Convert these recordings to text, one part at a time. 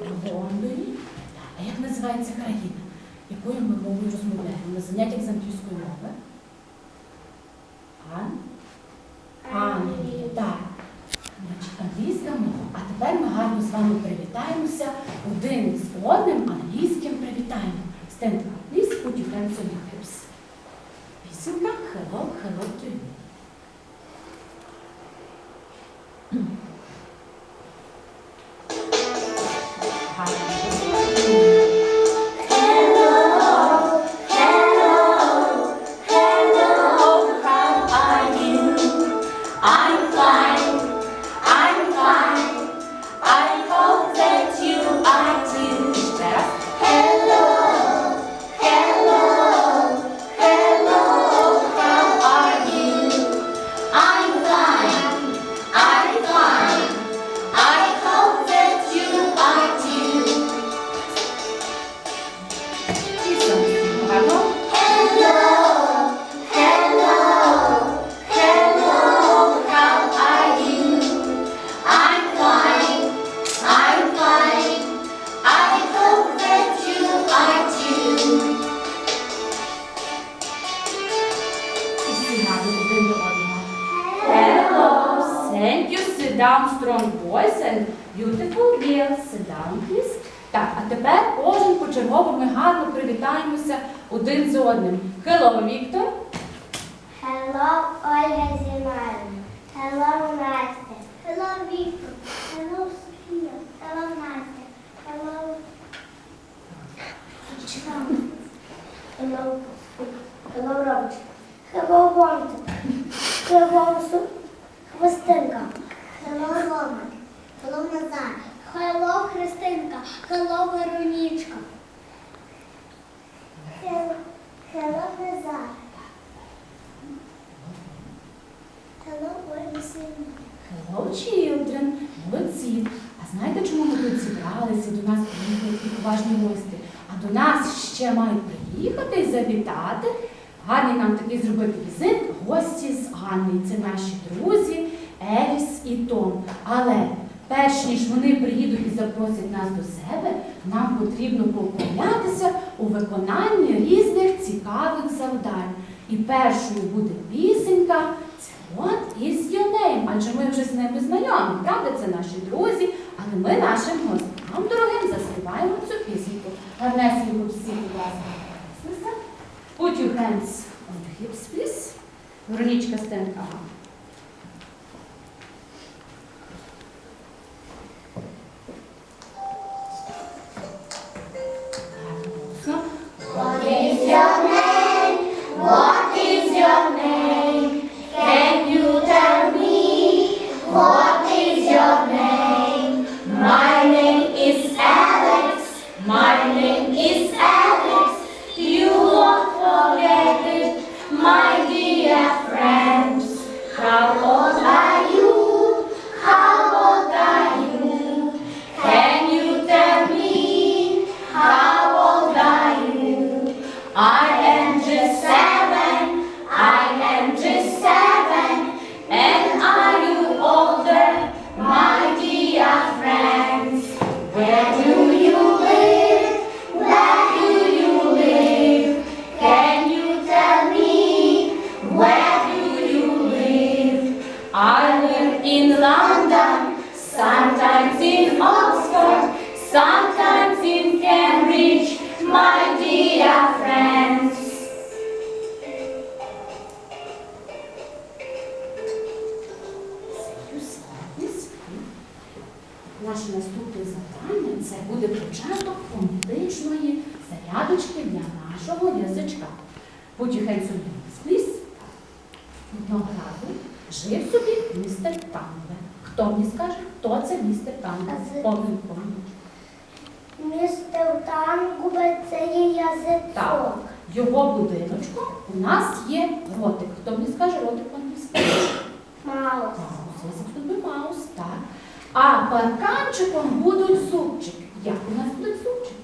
Лондоні. А як називається країна? Якою ми мовою розмовляємо? На заняттях з англійської мови? Ан? Англія. Так. Значить, англійська мова. А тепер ми гарно з вами привітаємося один з одним англійським привітанням. Stand up, please, put your hands on your hips. Пісенька Hello, hello to you. Hello, Віктор. Hello, Ольга Зінаївна. Hello, Настя. Hello, Віктор. Hello, Софія. Hello, Настя. Hello. Hello. Hello, Робич. Hello, Вонта. Hello, Су. Хвостинка. Hello, Рома. Hello, Назар. Hello, Христинка. Hello, Веронічка. Hello, Hello, Назар. Hello. Hello, children. Молодці. А знаєте, чому ми тут зібралися? До нас приїхали такі поважні гості. А до нас ще мають приїхати і завітати. Гарний нам такий зробити візит гості з Англії. Це наші друзі Еліс і Том. Але перш ніж вони приїдуть і запросять нас до себе, нам потрібно повправлятися у виконанні різних цікавих завдань. І першою буде пісенька. Це is your name? Адже ми вже з ними знайомі, правда? Це наші друзі, але ми нашим гостям дорогим заспіваємо цю пісеньку. Гарнесенько всі, будь ласка. Put your hands on the hips, please. Веронічка стен. What is your name? Зубчиком будуть зубчики. Як у нас будуть зубчики?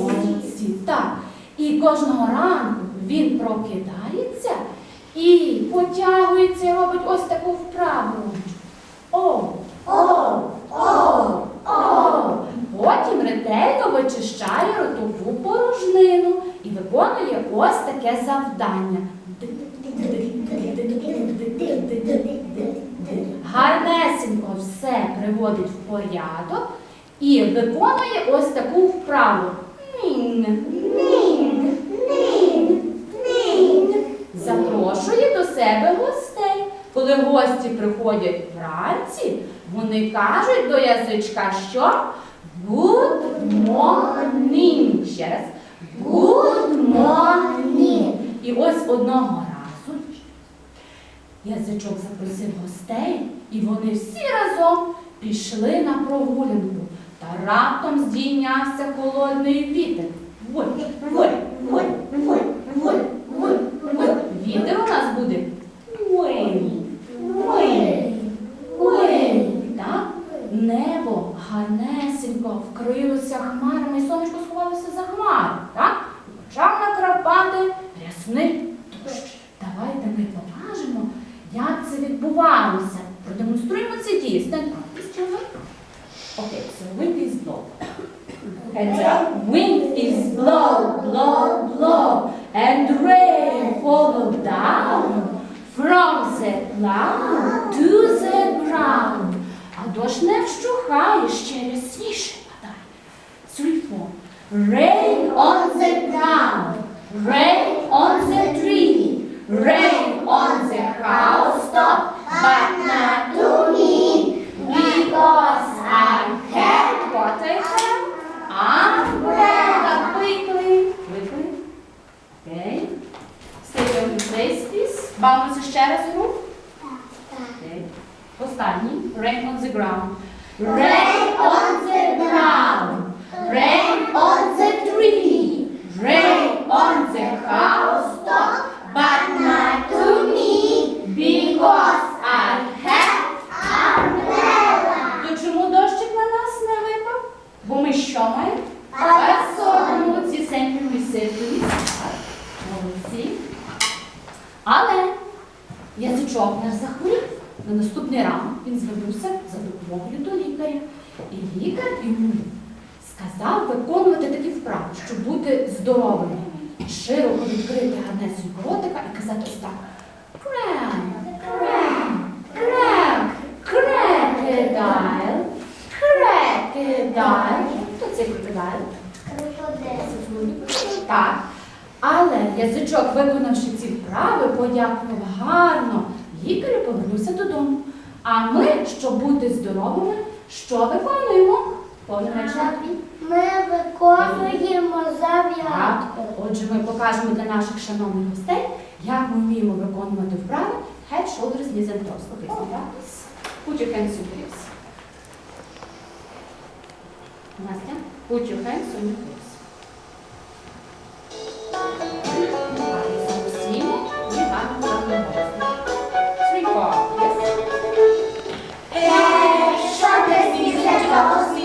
Молодці. Так. І кожного ранку він прокидається і потягується, і робить ось таку вправу. О, о, о, о. Потім ретельно вичищає ротову порожнину і виконує ось таке завдання. Все приводить в порядок і виконує ось таку вправу. Нінь, нінь, нінь, нінь. Запрошує до себе гостей. Коли гості приходять вранці, вони кажуть до язичка, що Good morning. Ще раз. Good morning. І ось одного язичок запросив гостей, і вони всі разом пішли на прогулянку. Та раптом здійнявся холодний вітер. Воль, воль, воль, воль, воль, воль, воль. Вітер у нас буде? Небо гарнесенько вкрилося хмарами, сонечко це дійсно. Окей, so wind is blow. Hands up. Wind is blow, blow, blow, and rain follow down from the cloud to the ground. А дощ не вщухає, ще рясніше падає. Three, four. Rain on the ground, rain На наступний ранок він звернувся за допомогою до лікаря. І лікар йому сказав виконувати такі вправи, щоб бути здоровими. Широко відкрити гарнесенько ротика і казати ось так. Крем, крем, крем, крекедайл, крекедайл. Хто це крекедайл? Так. Але язичок, виконавши ці вправи, подякував гарно. Лікарю повернувся додому. А ми, щоб бути здоровими, що виконуємо? Повномечна. Ми виконуємо Так. зав'язку. Отже, ми покажемо для наших шановних гостей, як ми вміємо виконувати вправи head, shoulders, knees and toes. Okay, so practice. Put your hands on your hips. Настя, put your hands on your hips. a você.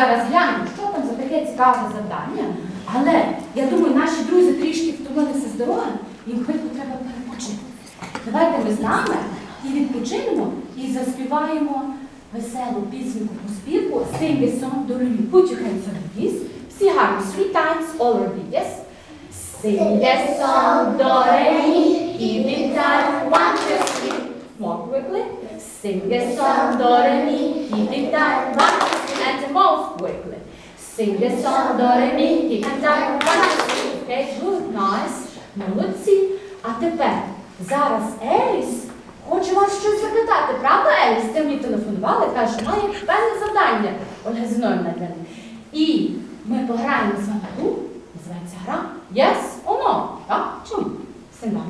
Зараз глянемо, що там за таке цікаве завдання. Але я думаю, наші друзі трішки втомилися з дороги, їм хвильку треба перепочити. Давайте ми з нами і відпочинемо, і заспіваємо веселу пісеньку по співку Sing a song do re. Put your hands on your knees. Всі гарно, three times, all ready, yes? Sing a song re mi, keep time, one, two, three. More quickly. Sing a song do re mi, keep time, one, two, three. And quickly. Sing a song do re mi, one, two. Okay, good, nice. Молодці. А тепер зараз Еліс хоче вас щось запитати. Правда, Еліс? Ти мені телефонувала і каже, має певне завдання Ольга Зіновна для них. І ми пограємо з вами гру, називається гра Yes or No. Так? Чому?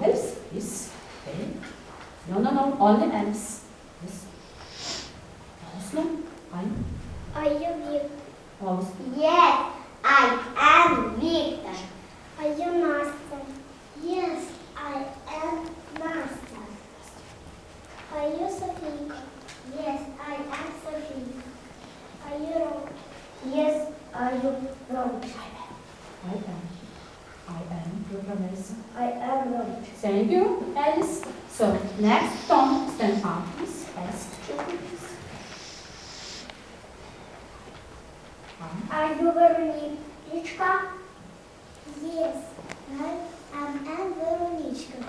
Еліс? Yes. No, no, no, only Еліс. Yes. Голосно. Ай. Are you Victor? Голосно. Yes, I am Victor. Are you Master? Yes, I am Master. Are you Sophia? Yes, I am Sophia. Are you Ron? Yes, are you Ron? I am. I am. Your Vanessa. I am Ron. Thank you, Alice. So, next, Tom, stand up, please. Ask children, please. Um, Are you Veroniczka? Yes, I am Anne Veroniczka.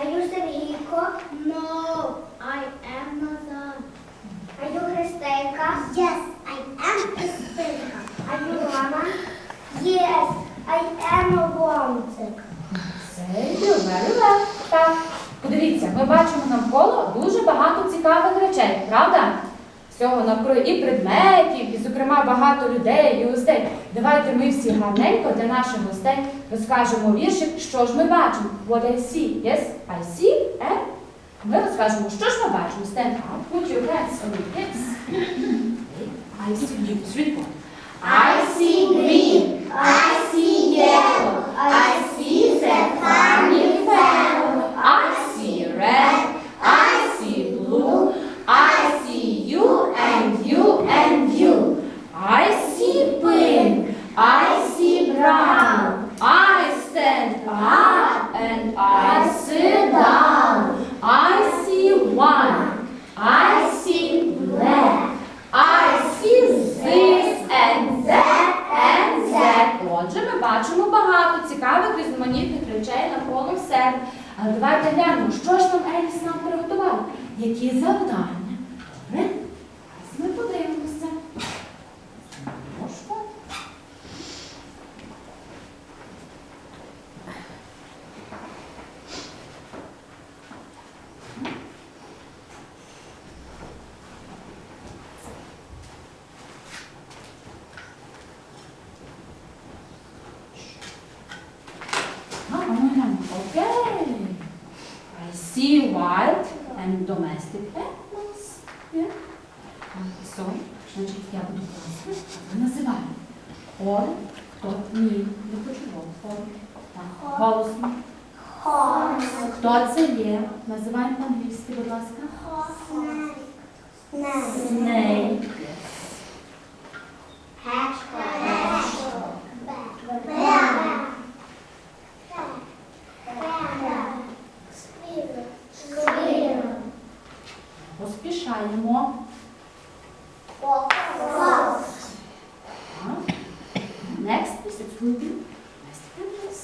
Are you Sergejko? No, I am Nazar. Are you Христейка? Yes, I am Христейка. Are you Roman? Yes, I am Ромчик. Thank you, very well. Так, подивіться, ми бачимо навколо дуже багато цікавих речей, правда? Всього навколо і предметів, і, зокрема, багато людей і гостей. Давайте ми всі гарненько для наших гостей розкажемо віршик, що ж ми бачимо. What I see. Yes, I see. And ми розкажемо, що ж ми бачимо. Stand up, put your hands on your hips. I see you. Швидко. I see green, I see yellow, I see the funny fellow. I see red, I see blue, I see you and you and you. I see pink. I see brown, I stand up and I sit down. I see one. I see black, I see this and that and that. Отже, ми бачимо багато цікавих різноманітних речей навколо себе. Але давайте глянемо, що ж там Еліс нам приготувала. Які завдання? Добре? Зараз ми подивимося. Ложку. Ah, ano yan? Okay. I see wild and domestic animals. Yeah. So, значить, я буду класти, а ви називаєте. Он, хто, ні, не хочу он. Так, голосно. Horse. Хто це є? Називаємо по-англійськи, будь ласка. Snake. Snake. Hedgehog. Squirrel. Поспішаємо. Fox. Так. Next, please, it will be domestic animals.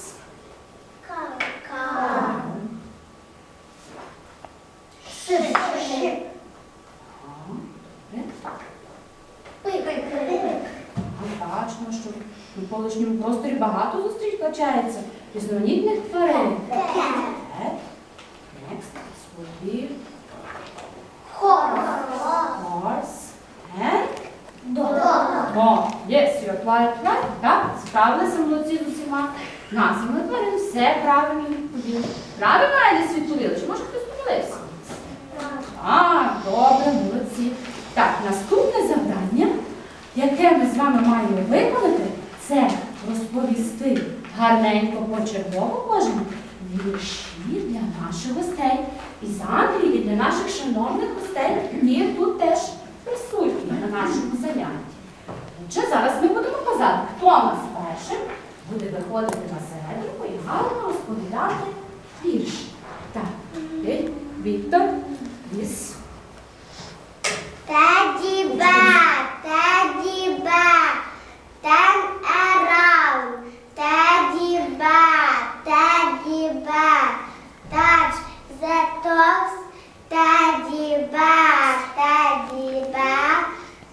Cow. Навчається різноманітних тварин. Next will be Horse. and Dog. Yes, you're quite right. Так, справилися молодці з усіма назвами тварин. Все правильно відповіли. Правильно Еліс відповіли? Чи може хтось помилився? Так, добре, молодці. Так, наступне завдання, яке ми з вами маємо виконати, це розповісти гарненько почергово кожен вірші для наших гостей. І з Англії для наших шановних гостей, які тут теж присутні на нашому занятті. Отже, зараз ми будемо казати, хто нас першим буде виходити на серединку і гарно розповідати вірші. Так, окей, Віктор, Ліс. Teddy bear, teddy bear, turn around. Teddy bear, teddy bear, touch the toes. Teddy bear, teddy bear,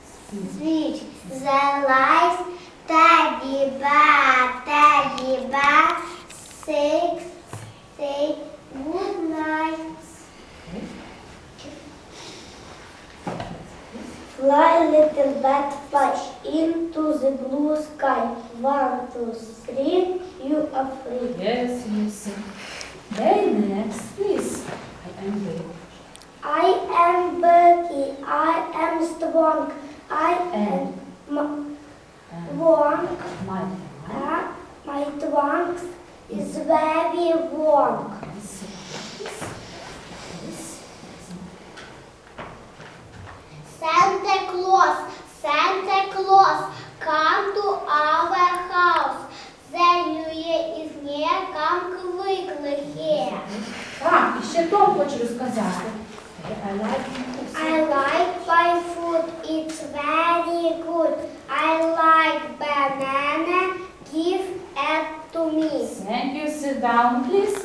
switch the lights. Teddy bear, teddy bear, the blue sky. One, two, three, you are free. Yes, yes. Okay, next, please. I am Vic. I am Becky. I am strong. I am m- And long. my Uh, my trunk is very long. Yes, yes, yes. Santa Claus, Santa Claus, come to our house. The new year is near. Come quickly here. Так, і ще Том хочу розказати. I like I like my food, it's very good. I like banana, give it to me. Thank you, sit down, please.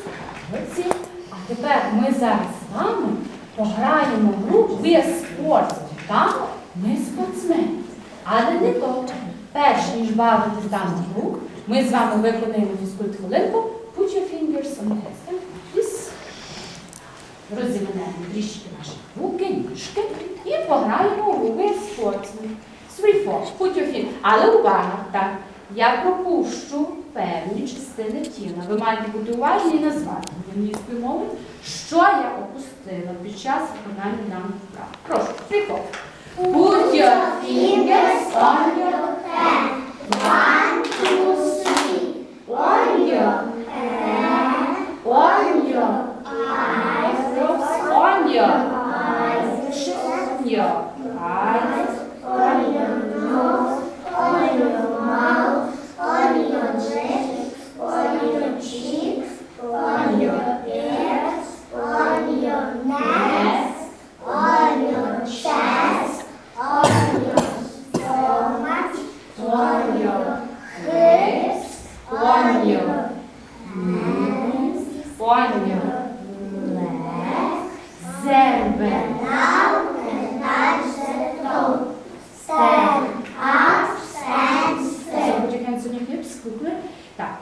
Молодці. А тепер ми зараз з вами пограємо в гру We Sports. Так, ми спортсмени. Але не то. Перш ніж бавитись в дану гру, ми з вами виконуємо фізкульт хвилинку. Put your fingers on the head. Розімнемо трішки наші руки, ніжки і пограємо у We Sportsmen. Three, four. Put your feet. Але увага, так. Я пропущу певні частини тіла. Ви маєте бути уважні і назвати англійською мовою, що я опустила під час виконання даних вправ. Прошу, three. Put your fingers on your Amen.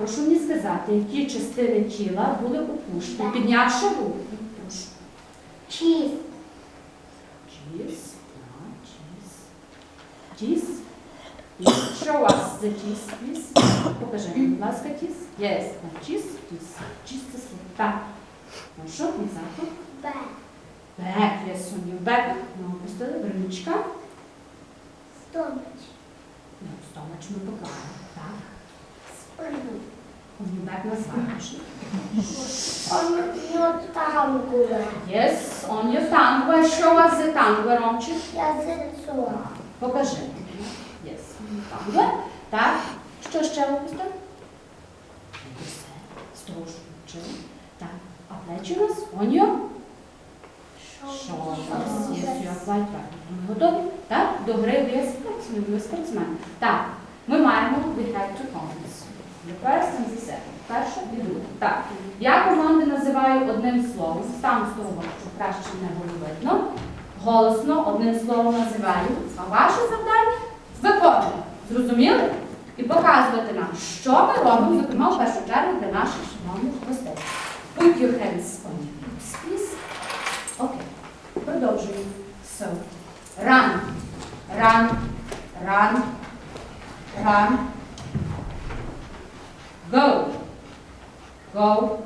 Прошу мені сказати, які частини тіла були опущені, піднявши руку. Cheese. Cheese. Так, cheese. Cheese. Please Show us the cheese, please. Покажи, мені, будь ласка. Yes, так, cheese, cheese. Cheese це слово. Так. Прошу, внизу. Back. Back, yes, on your back. Ну, опустили, брючка. Stomach. Ну, стомач ми поклали. Так. Spine. On your back назваєш. On your tongue. Yes, on your tongue. Well, show us the tongue, Верончик. Язицо. Покажи. Yes, on your tongue. Так. Що ще опустив? Все. З того, що вчили. Так. А плечі у нас? On your shoulders. Yes, you are quite right. Ми готові? Так? До гри ви є спортсмен, ви спортсмен. Так. Ми маємо we have two comments. First and the second. Перша і друга. Так. Я команди називаю одним словом. З того, щоб краще не було видно. Голосно одним словом називаю. А ваше завдання виконує. Зрозуміли? і показувати нам, що ми робимо, зокрема, в першу чергу для наших шановних гостей. Put your hands on your hips, please. Окей. Продовжуємо. So, run, run, run, run. go, go,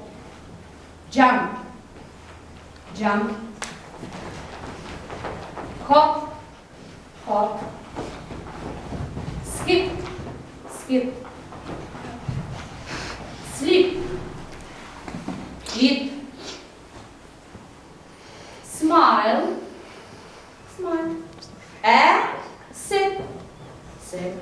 jump, jump, hop, hop, skip, skip, sleep, eat, smile, smile, and sit, sit,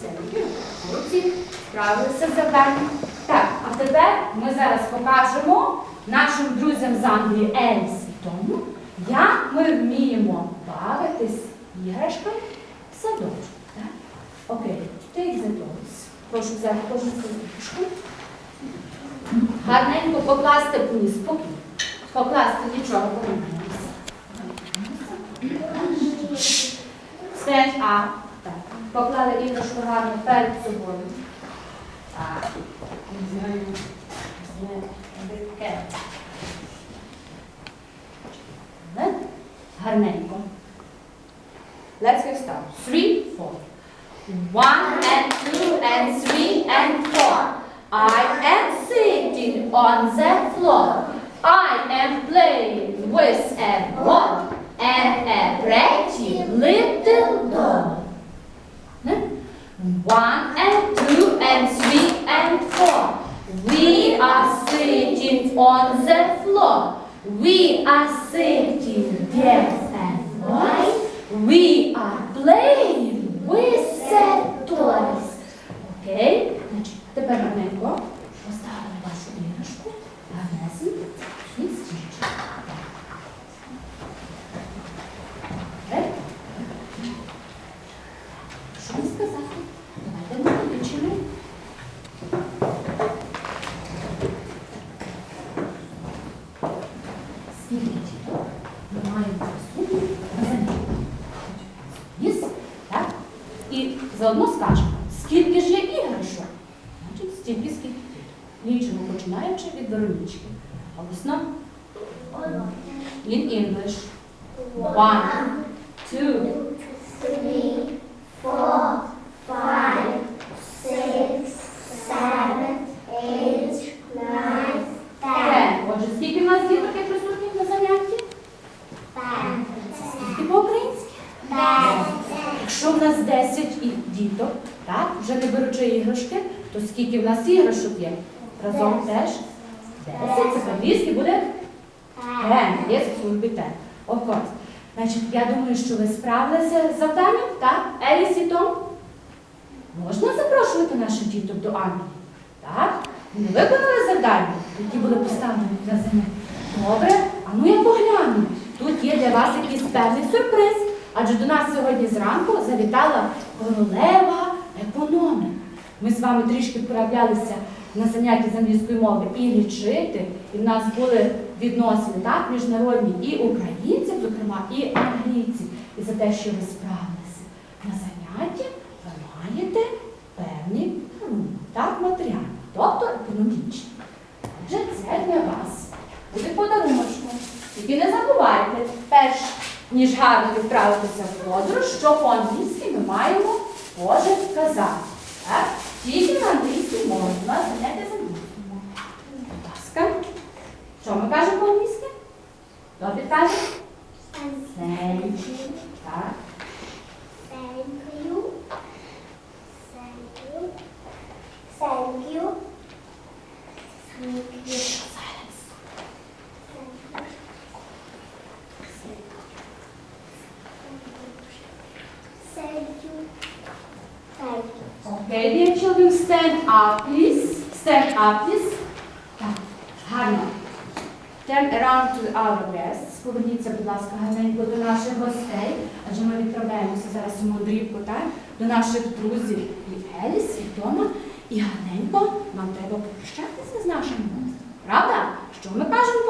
sit, sit, sit. Справилися з завданням. Так, а тепер ми зараз покажемо нашим друзям з Англії Еліс і Тому, як ми вміємо бавитись іграшкою в садочку. Окей, take the toys. Прошу взяти кожну іграшку. Гарненько покласти вниз, спокійно. Покласти нічого поминаємося. Stand up. Поклали іграшку гарно перед собою. Let's get started. Three, four. One and two and three and four. I am sitting on the floor. I am playing with a ball and a pretty little doll. Hmm? Ne? One and two and three and four. We are sitting on the floor. We are sitting girls and boys. We are playing скільки в нас іграшок є? Разом теж 10. Це по-англійськи буде will be ten. Of course. Значить, я думаю, що ви справилися з завданням, так? Еліс і Том? Можна запрошувати наших діток до Англії? Так? Вони виконали завдання, які були поставлені для заняття. Добре, а ну я погляну. Тут є для вас якийсь певний сюрприз. Адже до нас сьогодні зранку завітала королева економіка. Ми з вами трішки вправлялися на занятті з англійської мови і лічити, і в нас були відносини так, міжнародні і українців, зокрема, і англійців. І за те, що ви справилися на занятті, ви маєте певні ну, так, матеріали, тобто економічні. Отже, це для вас буде подаруночком. Тільки не забувайте, перш ніж гарно відправитися в подорож, що по-англійськи ми маємо кожен казати. Так? Тільки на англійській мові. У нас заняття з англійської мови. Будь ласка. Що ми кажемо по-англійськи? Хто підкаже? Thank you. Так. Thank you. Thank you. Thank you. Thank you. Silence. Thank you. Thank you. Okay, dear children, stand up, please. Stand up, please. Так, гарно. Turn around to our guests. Поверніться, будь ласка, гарненько до наших гостей, адже ми відправляємося зараз у мандрівку, так? До наших друзів і Еліс, і Тома. І гарненько нам треба попрощатися з нашим гостем. Правда? Що ми кажемо